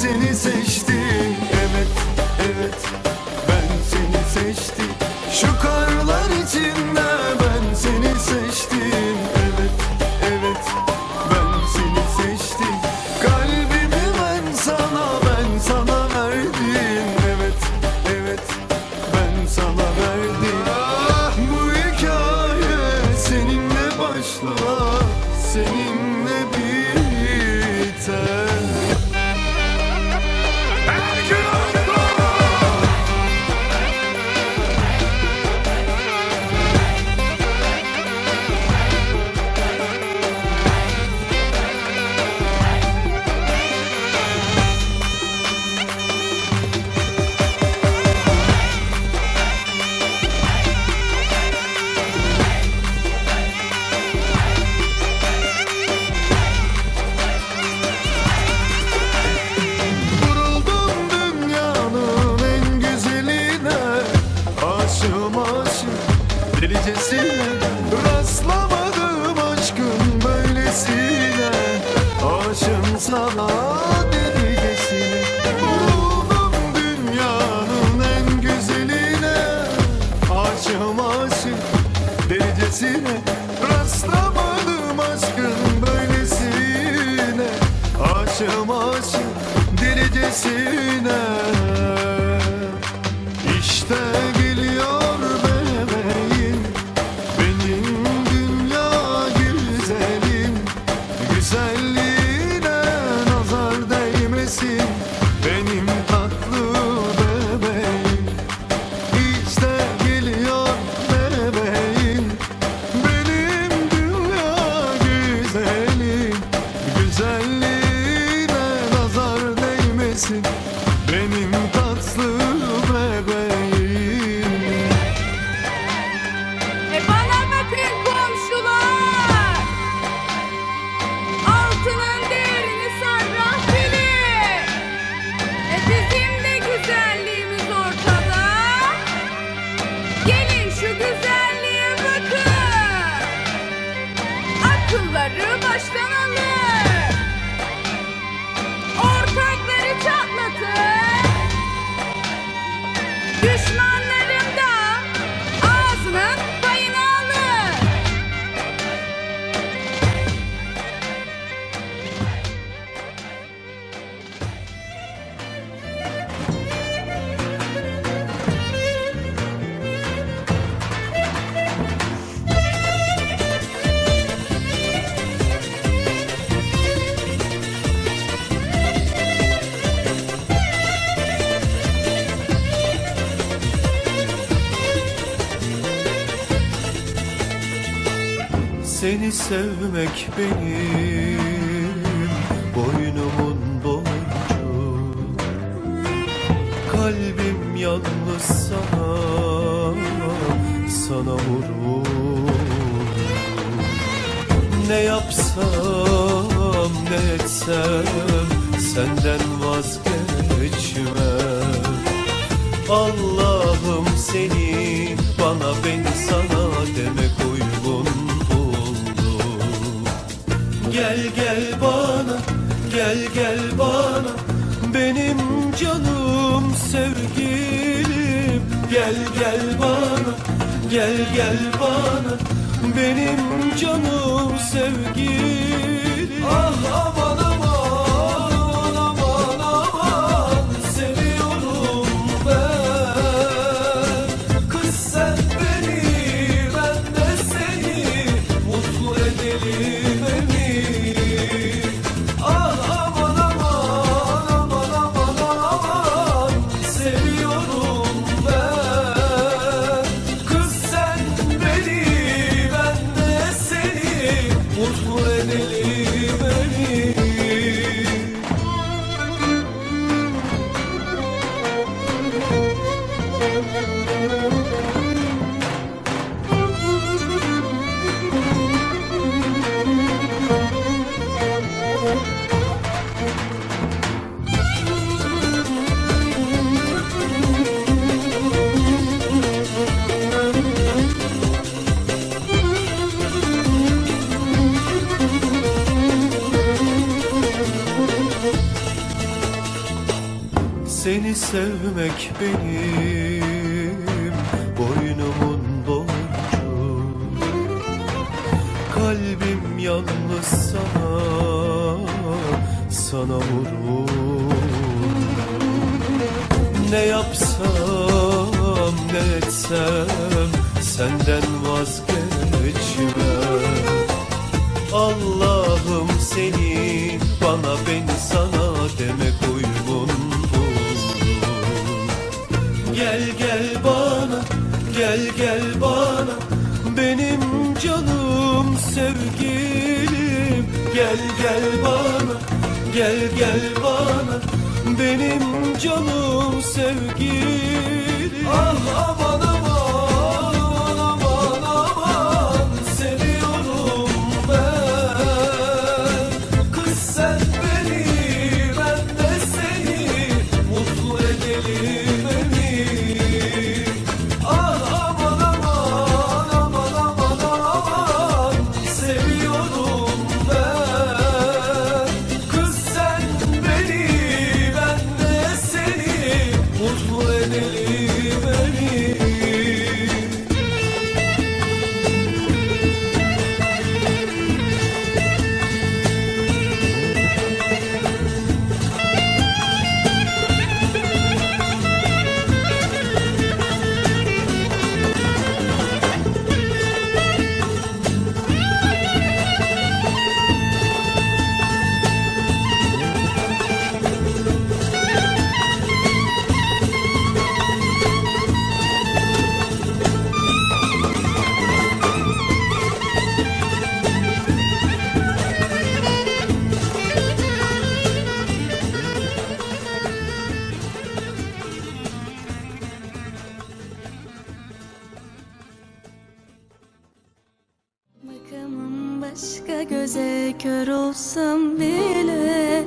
seni seçtim. Evet, evet ben seni seçtim. Şu karlar içinde ben seni seçtim. Evet, evet ben seni seçtim. Kalbimi ben sana, ben sana verdim. Evet, evet ben sana verdim. Ah, Bu hikaye seninle başlar seninle biter. Delicesine sevmek benim boynumun borcu. Kalbim yalnız sana, sana vurur. Ne yapsam ne etsem senden vazgeçmem. Allah'ım seni bana beni sana Gel gel bana gel gel bana. Benim canım sevgilim. Gel gel bana gel gel bana. Benim canım sevgilim. Ah aman sevmek benim boynumun borcu. Kalbim yalnız sana, sana vurur. Ne yapsam ne etsem senden vazgeçmem. Sevgilim Gel gel bana Gel gel bana. Benim canım Başka göze kör olsam bile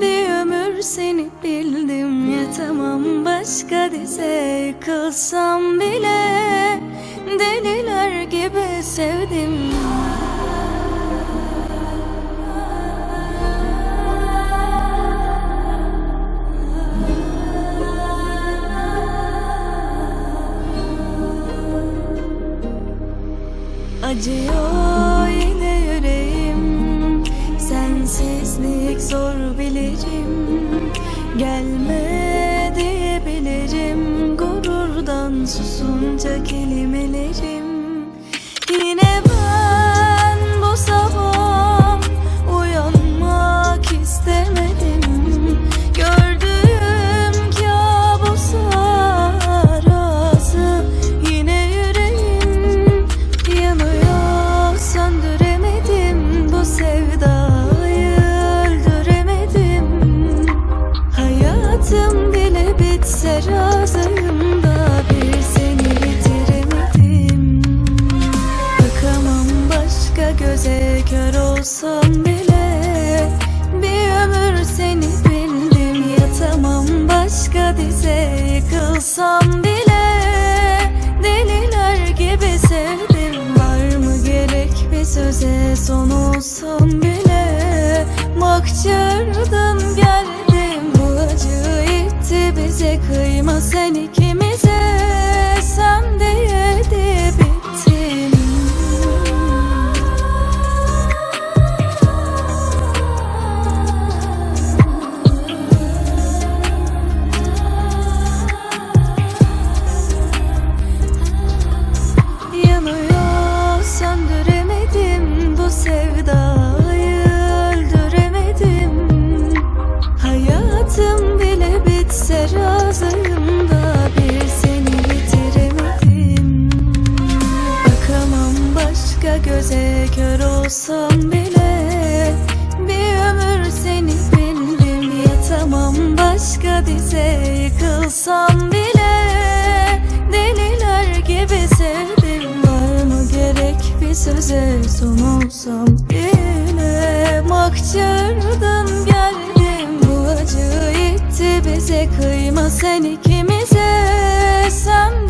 Bir ömür seni bildim. Yatamam başka dize Yıkılsam bile deliler gibi sevdim. Acıyor Sensizlik zor bilirim. Gelme diyebilirim Gururdan susunca kelimelerim kör olsam bile Bir ömür seni bildim. Yatamam başka dize Yıkılsam bile deliler gibi sevdim. Var mı gerek bir söze? Son olsam bile Mahçerden geldim. Bu acı itti bize Kıyma sen ikimize sizin son olsam yine Mahşerden geldim. Bu acı itti bize Kıyma sen ikimize. Sen